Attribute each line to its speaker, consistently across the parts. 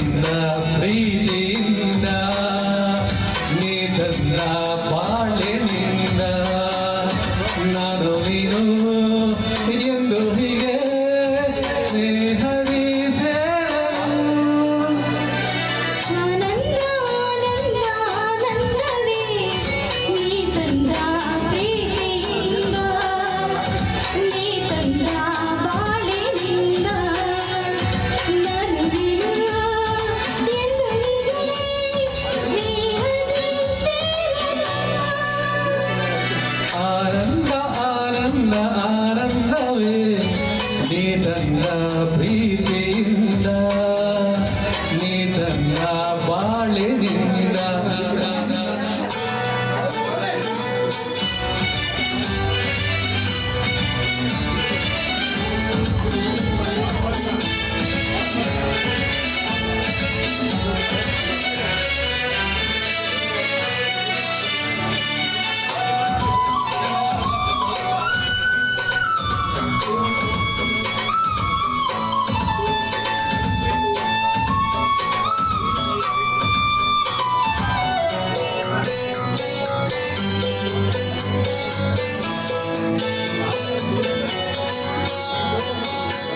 Speaker 1: Inna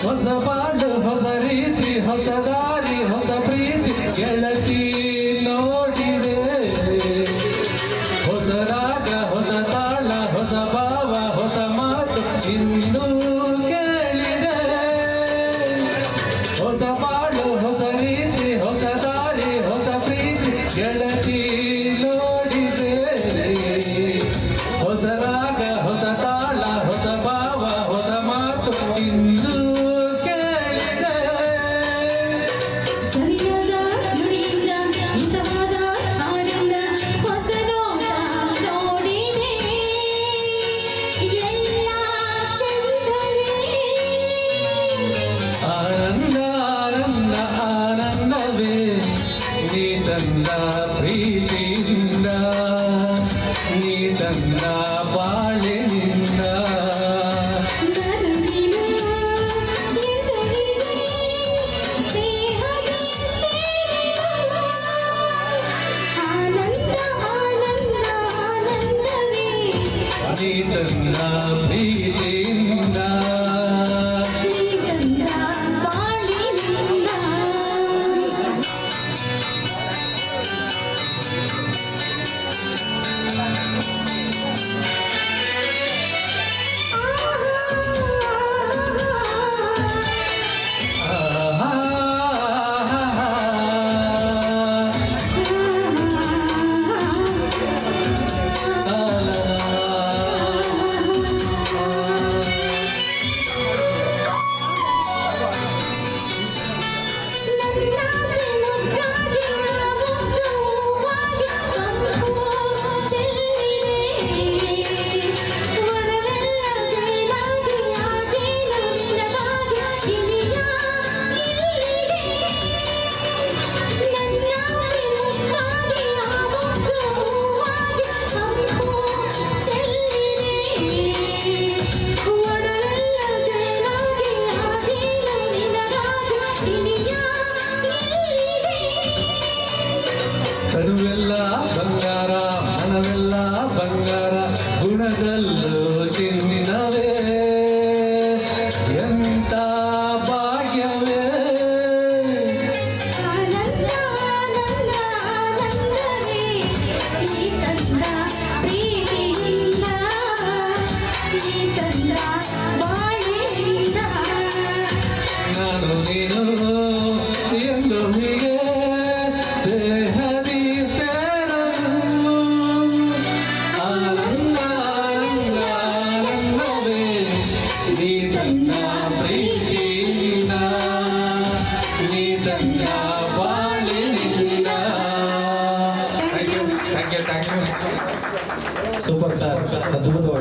Speaker 1: ಹೊಸ ಬಾಳು ಹೊಸ ರೀತಿ ಹೊಸ ದಾರಿ ಹೊಸ ಪ್ರೀತಿ ಗೆಳತಿ. ಪ್ರೀತಿಯಿಂದ ಪ್ರೀತಿಯಿಂದ
Speaker 2: ನೀ ತನ್ನ ಬಾಳಿನಿಂದ
Speaker 1: ನೀ ತನ್ನ ಪ್ರೀತಿಯಿಂದ ಬಂಗಾರ ಗುಣದಲ್ಲೋ ಚಿನ್ನ
Speaker 3: ಸೂಪರ್ ಸರ್ ಅದ್ಭುತವಾಗಿ.